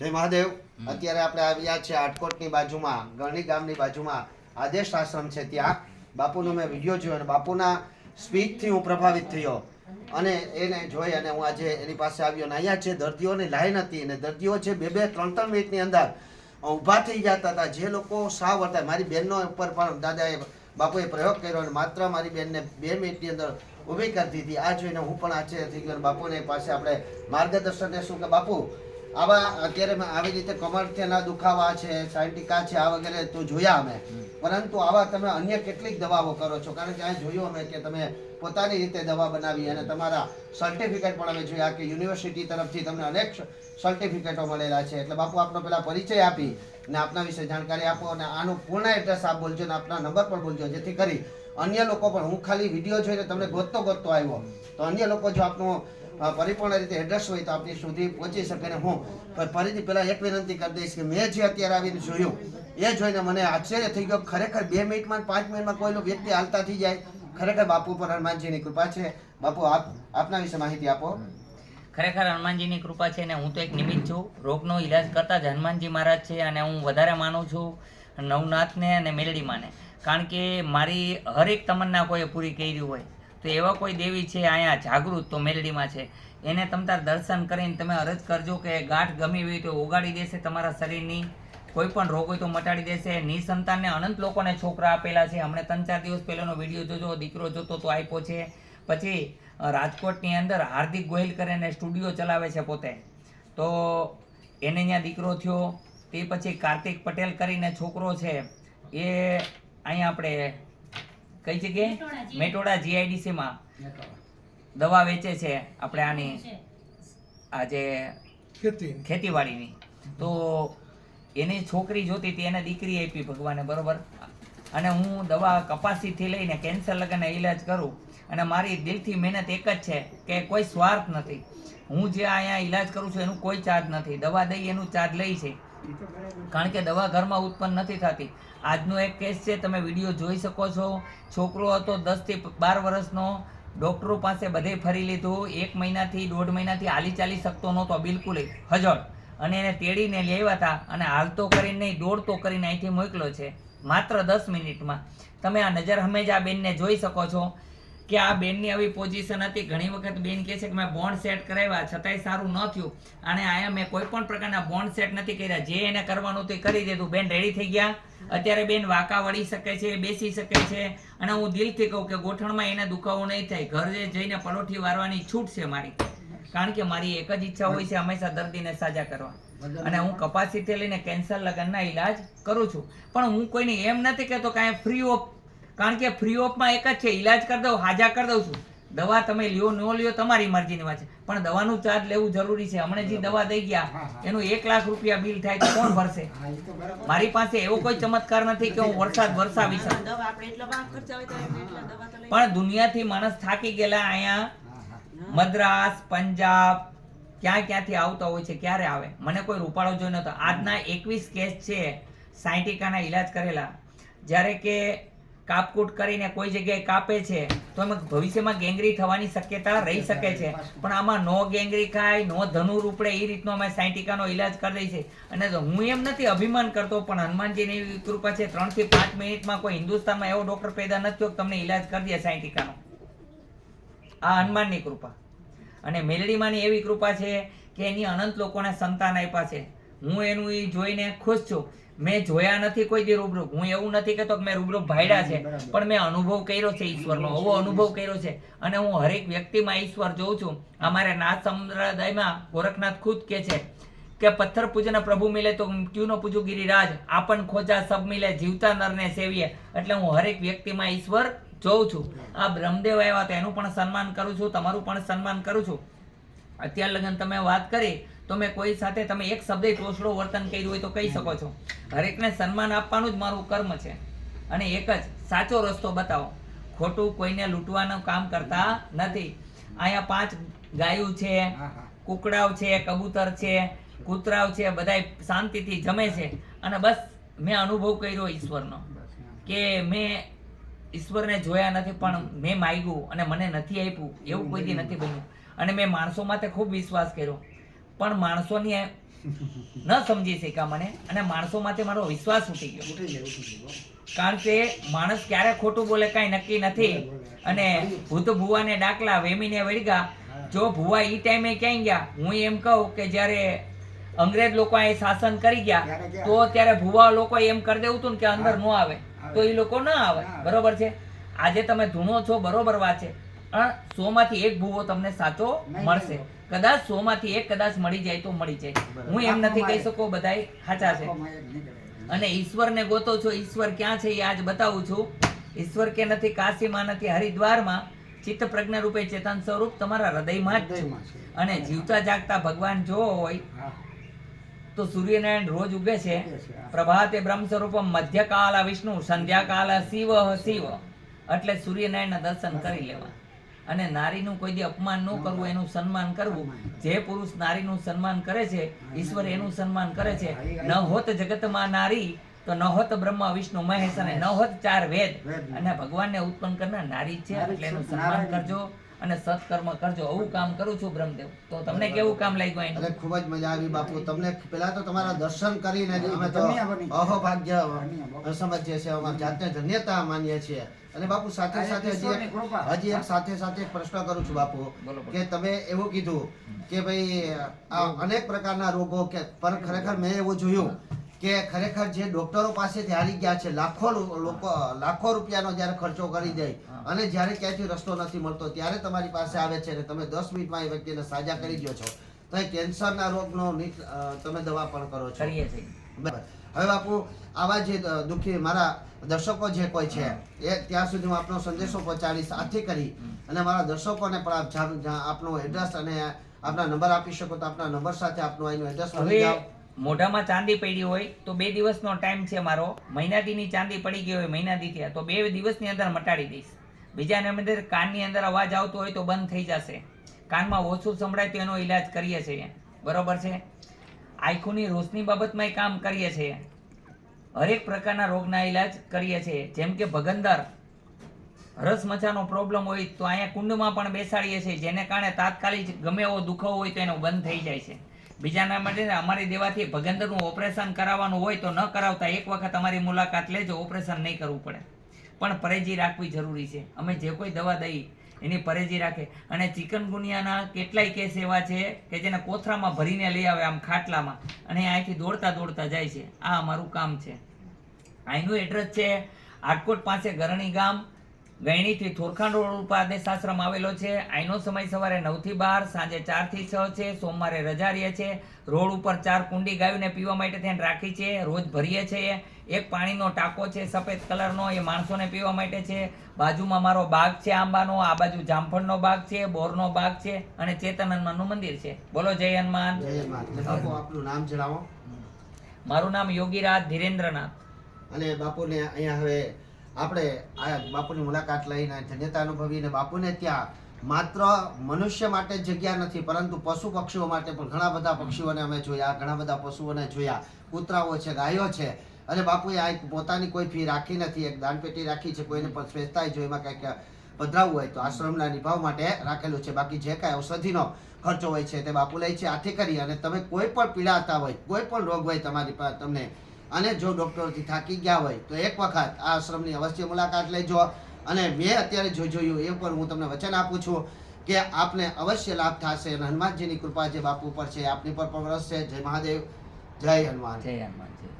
જય મહાદેવ. અત્યારે આપણે આવ્યા છે આટકોટની બાજુમાં ગરણી ગામની બાજુમાં. આદેશ આશ્રમ છે ત્યાં. બાપુનો મેં વીડિયો જોયો અને બાપુના સ્પીચથી હું પ્રભાવિત થયો. અને એને જોઈ અને હું આજે એની પાસે આવ્યો અને અહીંયા છે દર્દીઓની લાઈન હતી અને દર્દીઓ છે બે બે ત્રણ ત્રણ મિનિટની અંદર ઊભા થઈ જતા હતા જે લોકો સાવ હતા. મારી બહેનનો ઉપર પણ દાદાએ બાપુએ પ્રયોગ કર્યો અને માત્ર મારી બહેનને બે મિનિટની અંદર ઊભી કરી દીધી. આ જોઈને હું પણ આશ્ચર્ય થઈ ગયો અને બાપુને પાસે આપણે માર્ગદર્શન શું કે બાપુ આવા અત્યારે આવી રીતે કમરથેના દુખાવા છે સાયન્ટિકા છે આ વગેરે તો જોયા અમે. પરંતુ આવા તમે અન્ય કેટલીક દવાઓ કરો છો? કારણ કે આ જોયું અમે કે તમે પોતાની રીતે દવા બનાવી અને તમારા સર્ટિફિકેટ પણ અમે જોયા કે યુનિવર્સિટી તરફથી તમને અનેક સર્ટિફિકેટો મળેલા છે. એટલે બાપુ, આપનો પેલા પરિચય આપી ને આપના વિશે જાણકારી આપો અને આનું પૂર્ણ એડ્રેસ આપ બોલજો અને આપના નંબર પણ બોલજો. જેથી કરી અન્ય લોકો પણ, હું ખાલી વીડિયો જોઈને તમને ગોતતો ગોતતો આવ્યો. તો અન્ય લોકો જો આપનું પરિપૂર્ણ રીતે એડ્રેસ હોય તો આપની સુધી પહોંચી શકે ને હું ફરીથી પહેલાં એક વિનંતી કરી દઈશ કે મેં જે અત્યારે આવીને જોયું, એ જોઈને મને આશ્ચર્ય થઈ ગયો ખરેખર બે મિનિટમાં પાંચ મિનિટમાં કોઈનો વ્યક્તિ હાલતા થઈ જાય. ખરેખર બાપુ પર હનુમાનજીની કૃપા છે. બાપુ, આપ, આપના વિશે માહિતી આપો. ખરેખર હનુમાનજીની કૃપા છે ને હું તો એક નિમિત્ત છું. રોગનો ઈલાજ કરતા જ હનુમાનજી મહારાજ છે અને હું વધારે માનું છું નવનાથને અને મેલડીમાને કારણ કે મારી હરેક તમન્ના કોઈએ પૂરી કરી હોય તો એવા કોઈ દેવી છે અહીંયા જાગૃત તો મેલડીમાં છે. એને તમ તાર દર્શન કરીને તમે અરજ કરજો કે ગાંઠ ગમી હોય તો ઉગાડી દેશે તમારા શરીરની. કોઈ પણ રોગ હોય તો મટાડી દેશે. નિસંતાનને અનંત લોકોને છોકરા આપેલા છે. હમણાં ત્રણ ચાર દિવસ પહેલાનો વીડિયો જોજો. દીકરો જોતો તો આપ્યો છે. પછી રાજકોટની અંદર હાર્દિક ગોહિલ કરીને સ્ટુડિયો ચલાવે છે પોતે. તો એને ત્યાં દીકરો થયો. તે પછી કાર્તિક પટેલ કરીને છોકરો છે. એ અહીંયા આપણે કઈ જગ્યાએ? મેટોડા જીઆઈડીસીમાં દવા વેચે છે આપણે આની આજે ખેતીવાડીની. તો એની છોકરી જોતી હતી, એને દીકરી આપી ભગવાને, બરોબર? અને હું દવા કપાસીથી લઈને કેન્સર લગન ઈલાજ કરું અને મારી દિલથી મહેનત એક જ છે કે કોઈ સ્વાર્થ નથી. હું જે અહીંયા ઈલાજ કરું છું, એનું કોઈ ચાર્જ નથી. દવા દઈ, એનું ચાર્જ લઈ છે. કારણ કે દવા ઘરમાં ઉત્પન્ન નથી થતી. આજનો એક કેસ છે, તમે વીડિયો જોઈ શકો છો. છોકરો હતો દસથી બાર વર્ષનો. ડૉક્ટરો પાસે બધે ફરી લીધું. એક મહિનાથી, દોઢ મહિનાથી હાલી ચાલી શકતો નહોતો, બિલકુલ હજળ. અને એને તેડીને આવ્યા હતા અને હાલતો કરીને નહીં, દોડતો કરીને અહીંથી મોકલ્યો છે. માત્ર દસ મિનિટમાં. તમે આ નજર હમેજ આ બેનને જોઈ શકો છો કે આ બેનની આવી પોઝિશન હતી. ઘણી વખત બેન કહે છે કે મેં બોન્ડ સેટ કરાવ્યા, છતાંય સારું ન થયું. અને આયા મેં કોઈ પણ પ્રકારના બોન્ડ સેટ નથી કર્યા. જે એને કરવાનું તે કરી દીધું. બેન રેડી થઈ ગયા. અત્યારે બેન વાંકા વળી શકે છે, બેસી શકે છે. અને હું દિલથી કહું કે ગોઠણમાં એને દુખાવો નહીં થાય. ઘરે જઈને પલોઠી વારવાની છૂટ છે મારી. કારણ કે મારી એક જ ઈચ્છા હોય છે હંમેશા દર્દીને સાજા કરવા. અને હું કપાસીથી લઈને કેન્સર લગનના ઈલાજ કરું છું. પણ હું કોઈને એમ નથી કહેતો કે ફ્રી ઓફ કારણ કે ફ્રી ઓફમાં એક જ છે ઈલાજ કરી દઉં હાજા કરી દઉં છું. દવા તમે લ્યો ન લ્યો તમારી મરજીની વાત છે. પણ દવાનું ચાર્જ લેવું જરૂરી છે. હમણાં જે દવા દઈ ગયા એનું એક લાખ રૂપિયા બિલ થાય તો કોણ ભરશે? મારી પાસે એવો કોઈ ચમત્કાર નથી કે હું વરસાદ વરસાવી શકું દવા આપણે એટલા ભાવ ખર્ચા હોય તો એમને એટલા દવા તો લઈ પણ દુનિયાથી માણસ થાકી ગયેલા અહીંયા મદ્રાસ, પંજાબ, ક્યાં ક્યાંથી આવતા હોય છે, ક્યારે આવે? મને કોઈ રૂપાળો જોઈ નતો આજના એકવીસ કેસ છે સાયન્ટિકાના ઈલાજ કરેલા. જ્યારે કે કાપકૂટ કરીને કોઈ જગ્યાએ કાપે છે, તો એમાં ભવિષ્યમાં ગેંગરી થવાની શક્યતા રહી શકે છે. પણ આમાં નો ગેંગરી ખાય, નો ધનુ રૂપડે એ રીતનો અમે સાયન્ટિકાનો ઈલાજ કરી દઈએ છે અને હું એમ નથી અભિમાન કરતો, પણ હનુમાનજીની કૃપા છે, ત્રણથી પાંચ મિનિટમાં કોઈ હિન્દુસ્તાનમાં એવો ડોક્ટર પેદા નથી તમને ઈલાજ કરી દે સાયન્ટિકાનો આ હનુમાનની કૃપા. અને મેલડીમાંની એવી કૃપા છે કે એની અનંત લોકોને સંતાન આપ્યા છે. હું એનું એ જોઈને ખુશ છું. મેં જોયા નથી કોઈ દી રૂબરૂ. હું એવું નથી કહેતો કે મેં રૂબરૂ ભાડ્યા છે. પણ મેં અનુભવ કર્યો છે ઈશ્વરનો. એવો અનુભવ કર્યો છે. અને હું હરેક વ્યક્તિમાં ઈશ્વર જોઉં છું. અમારે નાથ સંપ્રદાયમાં ગોરખનાથ ખુદ કે છે કે પથ્થર પૂજન પ્રભુ મિલે તો ક્યુ નો પૂજું ગિરિરાજ? આપણ ખોજા સબ મિલે જીવતા નરને સેવીએ. એટલે હું હરેક વ્યક્તિમાં ઈશ્વર જોઉં છું. આ બ્રહ્મદેવ આવ્યા તો એનું પણ સન્માન કરું છું તમારું પણ સન્માન કરું છું. અત્યાર લગન તમે વાત કરી તો મેં કોઈ સાથે તમે એક શબ્દે ટોસડો વર્તન કર્યું હોય તો કહી શકો છો. હરેકને સન્માન આપવાનું જ મારું કર્મ છે. અને એક જ સાચો રસ્તો બતાવો. ખોટું કોઈને લૂંટવાનું કામ કરતા નથી. અહીંયા પાંચ ગાયું છે કુકડાવ છે કબૂતર છે કૂતરાવ છે બધાય શાંતિથી જમે છે. અને બસ મેં અનુભવ કર્યો ઈશ્વરનો કે મેં ઈશ્વરને જોયા નથી પણ મેં માગ્યું અને મને નથી આપ્યું. એવું કોઈ દી નથી બન્યું. અને મેં માણસો માટે ખૂબ વિશ્વાસ કર્યો. પણ માણસોની ન સમજી શક્યા મને અને માણસો માટે મારો વિશ્વાસ ઉઠી ગયો. કારણ કે માણસ ક્યારે ખોટું બોલે કાંઈ નક્કી નથી. અને ભૂત ભુવાને ડાકલા વેમીને વળગા જો ભુવા એ ટાઈમે ક્યાંય ગયા? હું એમ કહું કે જ્યારે અંગ્રેજ લોકો અહીં શાસન કરી ગયા તો ત્યારે ભુવા લોકો એમ કરી દેવું હતું ને કે અંદર ન આવે. તો એ લોકો ના આવે. બરોબર છે? આજે તમે ધૂણો છો બરોબર વાત છે. પણ સો માંથી એક ભૂવો તમને સાચો મળશે. કદાચ સો માંથી એક કદાચ મળી જાય તો મળી જાય. હું એમ નથી કહી શકું બધા સાચા છે. અને ઈશ્વરને ગોતો છો ઈશ્વર ક્યાં છે એ આજ બતાવું છું. ઈશ્વર કે નથી કાશીમાં નથી હરિદ્વારમાં ચિત્ત પ્રજ્ઞ રૂપે ચેતન સ્વરૂપ તમારા હૃદયમાં જ છે. અને જીવતા જાગતા ભગવાન જો હોય તો સૂર્યનારાયણ રોજ ઉગે છે. પ્રભાતે બ્રહ્મ સ્વરૂપમ મધ્યકાલ વિષ્ણુ સંધ્યાકાલ શિવ શિવ. એટલે સૂર્યનારાયણના દર્શન કરી લેવા. અને નારીનું કોઈ દી અપમાન ન કરવું એનું સન્માન કરવું. જે પુરુષ નારીનું સન્માન કરે છે ઈશ્વર એનું સન્માન કરે છે. ન હોત જગતમાં નારી તો ન હોત બ્રહ્મા વિષ્ણુ મહેશ અને ન હોત ચાર વેદ. અને ભગવાનને ઉત્પન્ન કરનાર નારી છે એટલે એનું સન્માન કરજો. અને સત્કર્મ કરજો. આવું કામ કરું છું બ્રહ્મદેવ. તો તમને કેવું કામ લાગ્યું એને અરે ખૂબ જ મજા આવી બાપુ. તમને પેલા તો તમારા દર્શન કરીને અમે તો અહોભાગ્ય સમજીએ છીએ. અમાર જાતને ધન્યતા માનીએ છીએ. અને બાપુ સાથે સાથે હજી એક હજી એક સાથે સાથે એક પ્રશ્ન કરું છું બાપુ. કે તમે એવું કીધું કે ભાઈ આ અનેક પ્રકારના રોગો કે પણ ખરેખર મેં એવું જોયું કે ખરેખર જે ડોક્ટરો પાસેથી હારી ગયા છે લાખો લોકો લાખો રૂપિયાનો જ્યારે ખર્ચો કરી દે અને જ્યારે ક્યાંથી રસ્તો નથી મળતો ત્યારે તમારી પાસે આવે છે અને તમે દસ મિનિટમાં એ વ્યક્તિને સાજા કરી દો છો. તો એ કેન્સરના રોગનો તમે દવા પણ કરો છો. બરાબર. હવે બાપુ આવા જે દુઃખી મારા દર્શકો જે કોઈ છે એ ત્યાં સુધી હું આપનો સંદેશો પહોંચાડીશ આથી કરી અને મારા દર્શકોને પણ આપ જાણ- આપનો એડ્રેસ અને આપના નંબર આપી શકો તો આપના નંબર સાથે આપનો અહીંનું એડ્રેસ મળી જાવ મોઢામાં ચાંદી પડી હોય તો બે દિવસનો ટાઈમ છે મારો. મહિનાદીની ચાંદી પડી ગઈ હોય મહિનાથી થયા, તો બે દિવસની અંદર મટાડી દઈશ. બીજા અંદર કાનની અંદર અવાજ આવતો હોય તો બંધ થઈ જશે. કાનમાં ઓછું સંભળાય તો એનો ઈલાજ કરીએ છીએ બરોબર છે? આંખોની રોશની બાબતમાં કામ કરીએ છીએ હરેક પ્રકારના રોગના ઈલાજ કરીએ છીએ જેમ કે ભગંદર, રસ મચાનો પ્રોબ્લેમ હોય તો અહીંયા કુંડમાં પણ બેસાડીએ છીએ જેને કારણે તાત્કાલિક ગમે એવો દુખાવો હોય તો એનો બંધ થઈ જાય છે. બીજાના માટે અમારી દેવાથી ભગંદરનું ઓપરેશન કરાવવાનું હોય તો ન કરાવતા એક વખત અમારી મુલાકાત લેજો, ઓપરેશન નહીં કરવું પડે. પણ પરેજી રાખવી જરૂરી છે. અમે જે કોઈ દવા દઈ એની પરેજી રાખે. અને ચિકનગુનિયાના કેટલાય કેસ એવા છે કે જેને કોથરામાં ભરીને લઈ આવે આમ ખાટલામાં અને અહીંથી દોડતા દોડતા જાય છે. આ અમારું કામ છે. અહીંનું એડ્રેસ છે. આટકોટ પાસે ગરણી ગામ ગયણીથી થોરખાણ રોડ ઉપર આદેશ આશ્રમ આવેલો છે. આઈનો સમય સવારે નવથી બાર સાંજે ચારથી છ છે. સોમવારે રજા રહે છે. રોડ ઉપર ચાર કુંડી ગાયોને પીવા માટે થઈને રાખી છે. રોજ ભરીએ છીએ એક પાણીનો ટાંકો છે સફેદ કલરનો એ માણસોને પીવા માટે છે. બાજુમાં મારો બાગ છે આંબાનો આ બાજુ જામફળનો બાગ છે બોરનો બાગ છે અને ચેતન હનુમાનનું મંદિર છે. બોલો જય હનુમાન. આપનું નામ જણાવો. મારું નામ યોગીરાજ ધીરેન્દ્રનાથ. અને બાપુને અહીંયા હવે આપણે આ બાપુની મુલાકાત લઈને ધન્યતા અનુભવીને બાપુને ત્યાં માત્ર મનુષ્ય માટે જગ્યા નથી, પરંતુ પશુ પક્ષીઓ માટે પણ ઘણા બધા પક્ષીઓને અમે જોયા, ઘણા બધા પશુઓને જોયા, કૂતરાઓ છે, ગાયો છે. અને બાપુએ આ એક પોતાની કોઈ ફી રાખી નથી, એક દાનપેટી રાખી છે, કોઈને પણ સ્વેચ્છાએ જો એમાં કંઈક પધરાવવું હોય તો આશ્રમના નિભાવ માટે રાખેલું છે. બાકી જે કાંઈ ઔષધિનો ખર્ચો હોય છે તે બાપુ લે છે, આથી કરી અને તમે કોઈ પણ પીડાતા હોય, કોઈ પણ રોગ હોય તમારી પાસે તમને અને જો ડૉક્ટરથી થાકી ગયા હોય, તો એક વખત આ આશ્રમની અવશ્ય મુલાકાત લેજો. અને મેં અત્યારે જો જોયું, એ પર હું તમને વચન આપું છું કે આપને અવશ્ય લાભ થશે હનુમાનજીની કૃપા જે બાપુ પર છે આપની પર પણ છે જય મહાદેવ. જય હનુમાન. જય હનુમાન